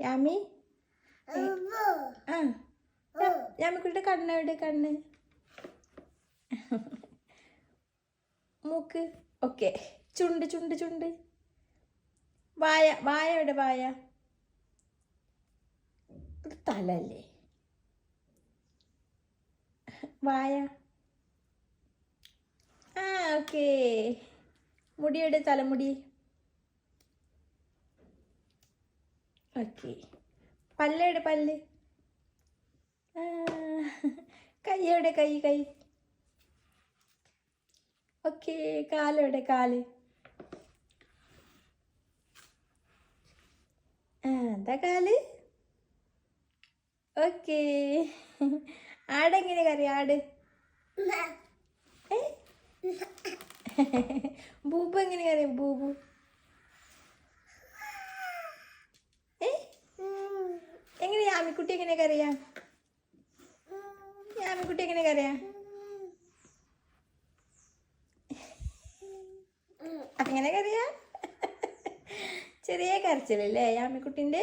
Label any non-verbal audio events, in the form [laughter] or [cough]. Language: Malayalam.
യാമി ആ യാമിക്കുട്ടിയുടെ കണ്ണ് എവിടെ? കണ്ണ്. മൂക്ക്. ഓക്കെ. ചുണ്ട് ചുണ്ട് ചുണ്ട്. വായ വായ എവിടെ? വായ. ഇത് തലല്ലേ വായ. ആ ഓക്കെ. മുടിയുടെ തലമുടി. ഓക്കെ പല്ലയുടെ പല്ല്? കൈയുടെ കൈ കൈ? ഓക്കെ കാലയുടെ കാൽ? എന്താ കാൽ? ഓക്കെ. ആടെങ്ങനെ കറി ആട്? ബൂബ് [laughs] ബൂബു എങ്ങനെ കറിയാം ബൂബു? എങ്ങനെ കരയാ? എങ്ങനെ കറിയാം യാമിക്കുട്ടി എങ്ങനെ കരയാം? അങ്ങനെ കരയാ? ചെറിയ കരച്ചിലല്ലേ യാമിക്കുട്ടിന്റെ